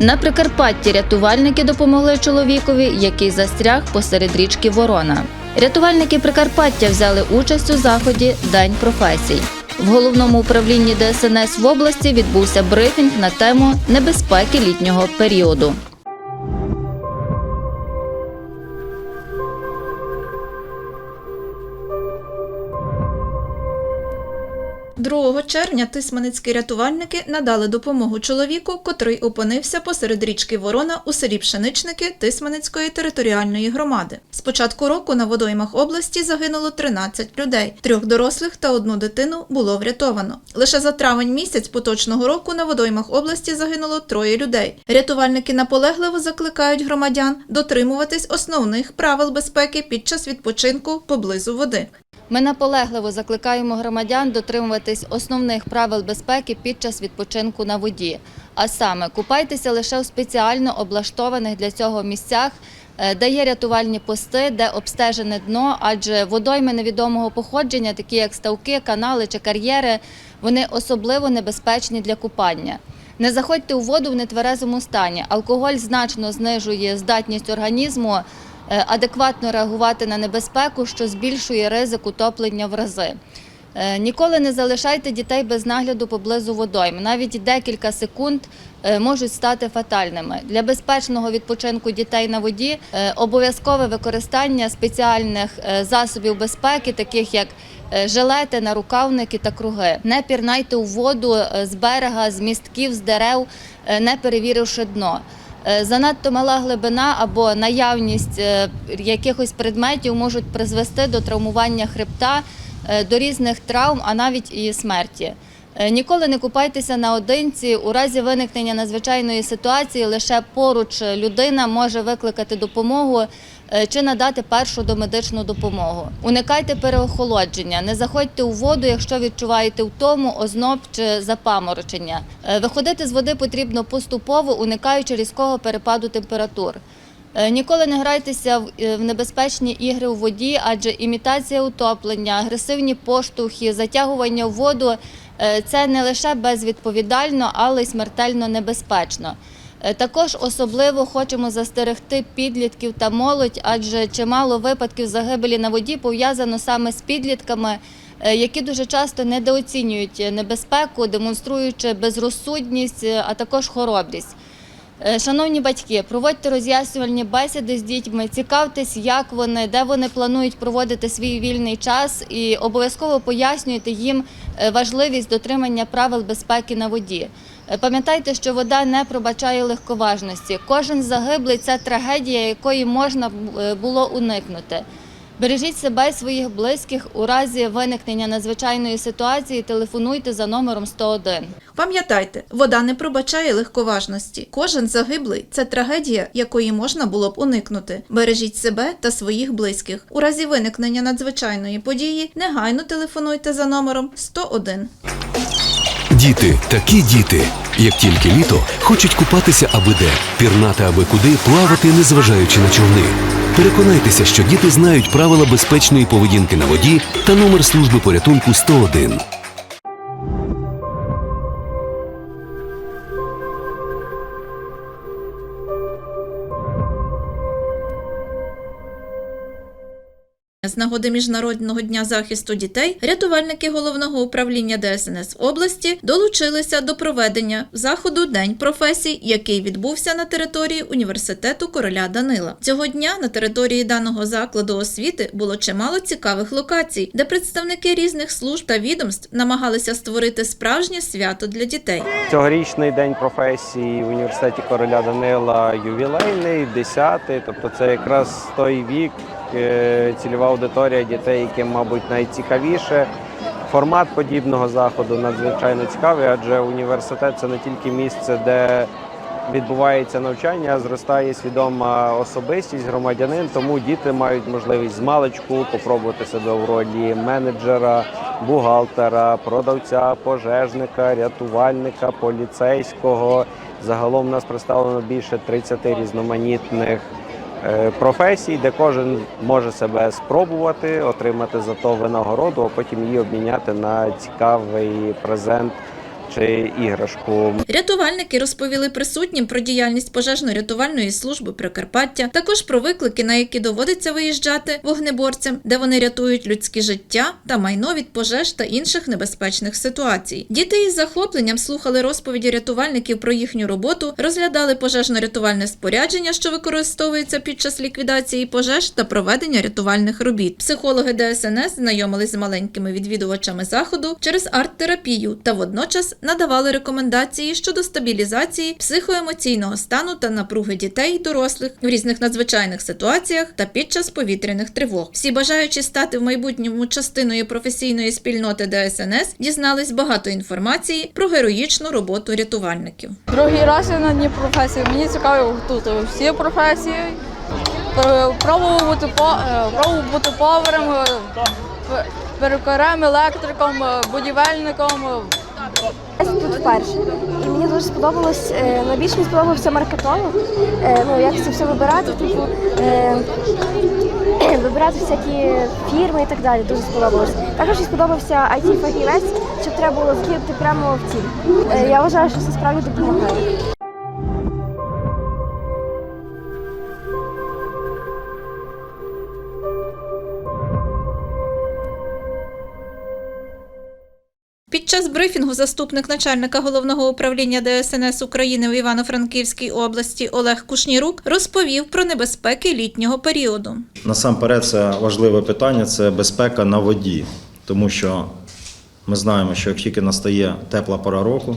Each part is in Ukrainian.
На Прикарпатті рятувальники допомогли чоловікові, який застряг посеред річки Ворона. Рятувальники Прикарпаття взяли участь у заході День професій. В головному управлінні ДСНС в області відбувся брифінг на тему небезпеки літнього періоду. 2 червня тисманицькі рятувальники надали допомогу чоловіку, котрий опинився посеред річки Ворона у селі Пшеничники Тисманицької територіальної громади. З початку року на водоймах області загинуло 13 людей. Трьох дорослих та одну дитину було врятовано. Лише за травень місяць поточного року на водоймах області загинуло троє людей. Рятувальники наполегливо закликають громадян дотримуватись основних правил безпеки під час відпочинку поблизу води. Ми наполегливо закликаємо громадян дотримуватись основних правил безпеки під час відпочинку на воді. А саме купайтеся лише у спеціально облаштованих для цього місцях, е, де є рятувальні пости, де обстежене дно, адже водойми невідомого походження, такі як ставки, канали чи кар'єри, вони особливо небезпечні для купання. Не заходьте у воду в нетверезому стані. Алкоголь значно знижує здатність організму адекватно реагувати на небезпеку, що збільшує ризик утоплення в рази. Е, Ніколи не залишайте дітей без нагляду поблизу водойм. Навіть декілька секунд е, можуть стати фатальними. Для безпечного відпочинку дітей на воді е, обов'язкове використання спеціальних е, засобів безпеки, таких як е, жилети, нарукавники та круги. Не пірнайте у воду е, з берега, з містків, з дерев, е, не перевіривши дно. Е, Занадто мала глибина або наявність е, якихось предметів можуть призвести до травмування хребта, е, до різних травм, а навіть і смерті. Ніколи не купайтеся наодинці. У разі виникнення надзвичайної ситуації лише поруч людина може викликати допомогу чи надати першу домедичну допомогу. Уникайте переохолодження, не заходьте у воду, якщо відчуваєте втому, озноб чи запаморочення. Е, Виходити з води потрібно поступово, уникаючи різкого перепаду температур. Е, Ніколи не грайтеся в е, небезпечні ігри у воді, адже імітація утоплення, агресивні поштовхи, затягування в воду е, це не лише безвідповідально, але й смертельно небезпечно. Е, Також особливо хочемо застерегти підлітків та молодь, адже чимало випадків загибелі на воді пов'язано саме з підлітками, е, які дуже часто недооцінюють небезпеку, демонструючи безрозсудність, е, а також хоробрість. Шановні батьки, проводьте роз'яснювальні бесіди з дітьми, цікавтесь, як вони, де вони планують проводити свій вільний час, і обов'язково пояснюйте їм важливість дотримання правил безпеки на воді. Е, Пам'ятайте, що вода не пробачає легковажності. Кожен загиблий це трагедія, якої можна е, було уникнути. Бережіть себе і своїх близьких у разі виникнення надзвичайної ситуації. Телефонуйте за номером 101. Пам'ятайте, вода не пробачає легковажності. Кожен загиблий це трагедія, якої можна було б уникнути. Бережіть себе та своїх близьких. У разі виникнення надзвичайної події негайно телефонуйте за номером 101. Діти, такі діти. Як тільки літо, хочуть купатися аби де, пірнати аби куди, плавати, незважаючи на човни. Переконайтеся, що діти знають правила безпечної поведінки на воді та номер служби порятунку 101. З нагоди Міжнародного дня захисту дітей рятувальники головного управління ДСНС області долучилися до проведення заходу День професій, який відбувся на території університету короля Данила. Цього дня на території даного закладу освіти було чимало цікавих локацій, де представники різних служб та відомств намагалися створити справжнє свято для дітей. Цьогорічний день професії в університеті короля Данила ювілейний, 10-й, тобто це якраз той вік, е, цільова аудиторія дітей, яким, мабуть, найцікавіше. Формат подібного заходу надзвичайно цікавий, адже університет це не тільки місце, де відбувається навчання, а зростає свідома особистість громадянин, тому діти мають можливість з маличку попробувати себе в ролі менеджера, бухгалтера, продавця, пожежника, рятувальника, поліцейського. Загалом у нас представлено більше 30 різноманітних професій, де кожен може себе спробувати, отримати за то винагороду, а потім її обміняти на цікавий презент чи іграшку. Рятувальники розповіли присутнім про діяльність пожежно-рятувальної служби Прикарпаття, також про виклики, на які доводиться виїжджати вогнеборцям, де вони рятують людське життя та майно від пожеж та інших небезпечних ситуацій. Діти із захопленням слухали розповіді рятувальників про їхню роботу, розглядали пожежно-рятувальне спорядження, що використовується під час ліквідації пожеж та проведення рятувальних робіт. Психологи ДСНС знайомились з маленькими відвідувачами заходу через арт-терапію та водночас надавали рекомендації щодо стабілізації психоемоційного стану та напруги дітей дорослих в різних надзвичайних ситуаціях та під час повітряних тривог. Всі бажаючі стати в майбутньому частиною професійної спільноти ДСНС дізнались багато інформації про героїчну роботу рятувальників. Другий раз я на дні професії. Мені цікаві тут всі професії. Пр- Пробував бути е, пробував бути поварем, е, перукарем, електриком, е, будівельником. Я тут вперше. І мені дуже сподобалось, е, найбільше мені сподобався маркетолог. Е, Ну, як це все вибирати, типу, е, вибирати всякі фірми і так далі. Дуже сподобалось. Також мені сподобався it фахівець щоб треба було вкинути прямо в. Е, Я вважаю, що це справді допомагає. Під час брифінгу заступник начальника головного управління ДСНС України в Івано-Франківській області Олег Кушнірук розповів про небезпеки літнього періоду. Насамперед, це важливе питання це безпека на воді, тому що ми знаємо, що як тільки настає тепла пора року,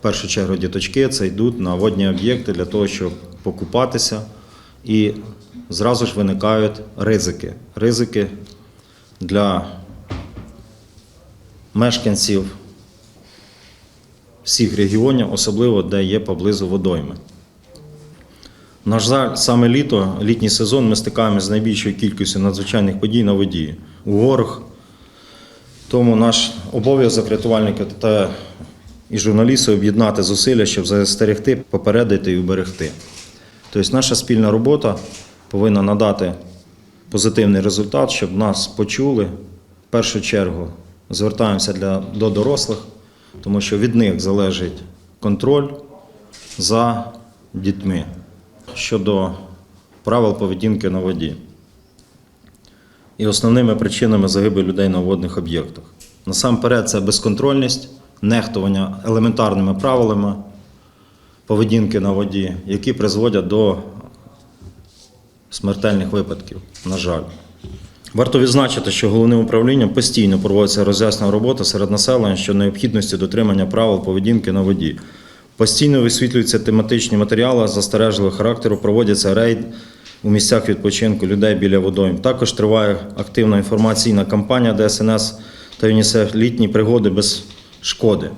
в першу чергу діточки це йдуть на водні об'єкти для того, щоб покупатися, і зразу ж виникають ризики. Ризики для мешканців всіх регіонів, особливо де є поблизу водойми. На жаль, саме літо, літній сезон, ми стикаємося з найбільшою кількістю надзвичайних подій на воді у горах. Тому наш обов'язок рятувальника та і журналістів об'єднати зусилля, щоб застерегти, попередити і уберегти. Тобто наша спільна робота повинна надати позитивний результат, щоб нас почули. В першу чергу звертаємося для, до дорослих, тому що від них залежить контроль за дітьми щодо правил поведінки на воді і основними причинами загибелі людей на водних об'єктах. Насамперед, це безконтрольність, нехтування елементарними правилами поведінки на воді, які призводять до смертельних випадків, на жаль. Варто відзначити, що головним управлінням постійно проводиться роз'яснена робота серед населення щодо необхідності дотримання правил поведінки на воді. Постійно висвітлюються тематичні матеріали застережливого характеру, проводяться рейд у місцях відпочинку людей біля водойм. Також триває активна інформаційна кампанія ДСНС та ЮНІСЕФ літні пригоди без шкоди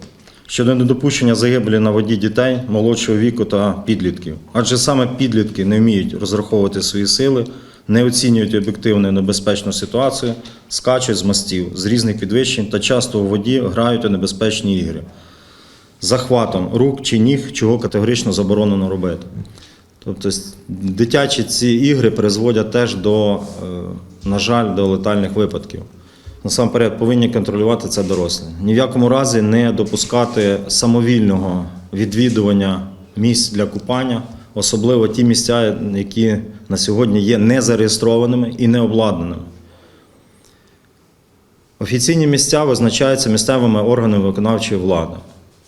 щодо недопущення загибелі на воді дітей молодшого віку та підлітків. Адже саме підлітки не вміють розраховувати свої сили, не оцінюють об'єктивну небезпечну ситуацію, скачуть з мостів з різних підвищень та часто у воді грають у небезпечні ігри захватом рук чи ніг, чого категорично заборонено робити. Тобто дитячі ці ігри призводять теж до, е, на жаль, до летальних випадків. Насамперед повинні контролювати це дорослі. Ні в якому разі не допускати самовільного відвідування місць для купання, особливо ті місця, які на сьогодні є незареєстрованими і необладнаними. Офіційні місця визначаються місцевими органами виконавчої влади,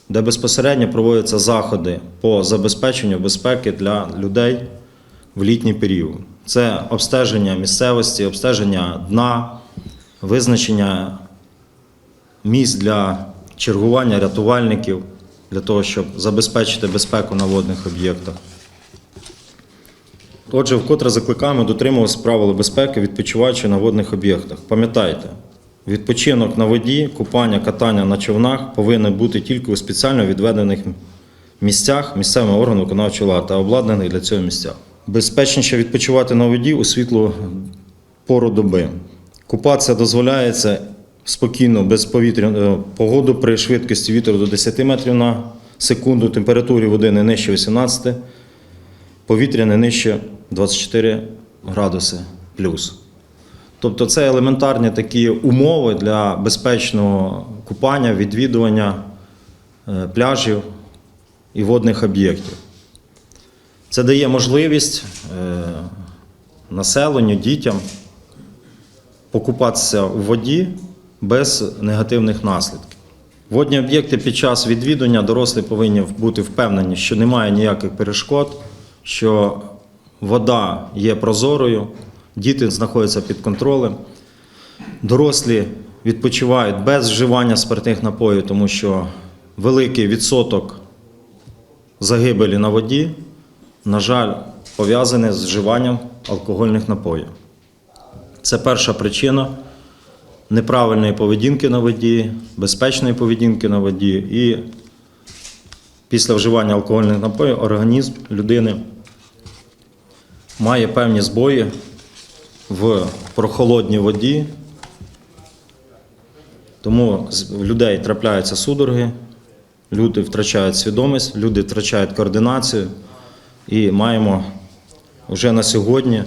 де безпосередньо проводяться заходи по забезпеченню безпеки для людей в літній період. Це обстеження місцевості, обстеження дна, визначення місць для чергування рятувальників для того, щоб забезпечити безпеку на водних об'єктах. Отже, вкотре закликаємо дотримуватися правил безпеки, відпочиваючи на водних об'єктах. Пам'ятайте, відпочинок на воді, купання, катання на човнах повинні бути тільки у спеціально відведених місцях місцевими органами виконавчої влади та обладнаних для цього місцях. Безпечніше відпочивати на воді у світлу пору доби. Купатися дозволяється спокійно, без повітряної погоди при швидкості вітру до 10 метрів на секунду, температурі води не нижче 18, повітря не нижче 24 градуси плюс. Тобто це елементарні такі умови для безпечного купання, відвідування е, пляжів і водних об'єктів. Це дає можливість е, населенню, дітям покупатися у воді без негативних наслідків. Водні об'єкти під час відвідування дорослі повинні бути впевнені, що немає ніяких перешкод, що вода є прозорою, діти знаходяться під контролем. Дорослі відпочивають без вживання спиртних напоїв, тому що великий відсоток загибелі на воді, на жаль, пов'язаний з вживанням алкогольних напоїв. Це перша причина неправильної поведінки на воді, безпечної поведінки на воді. І після вживання алкогольних напоїв організм людини має певні збої в прохолодній воді. Тому в людей трапляються судороги, люди втрачають свідомість, люди втрачають координацію. І маємо вже на сьогодні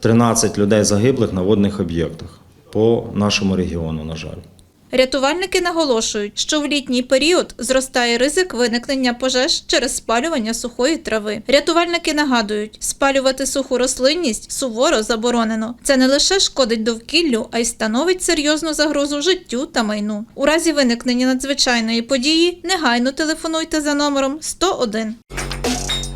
13 людей загиблих на водних об'єктах по нашому регіону, на жаль. Рятувальники наголошують, що в літній період зростає ризик виникнення пожеж через спалювання сухої трави. Рятувальники нагадують, спалювати суху рослинність суворо заборонено. Це не лише шкодить довкіллю, а й становить серйозну загрозу життю та майну. У разі виникнення надзвичайної події негайно телефонуйте за номером 101.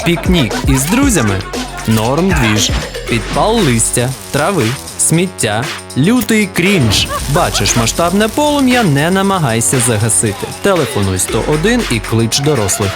Пікнік із друзями. Норм двіж. Підпал листя, трави, сміття, лютий крінж. Бачиш масштабне полум'я, не намагайся загасити. Телефонуй 101 і клич дорослих.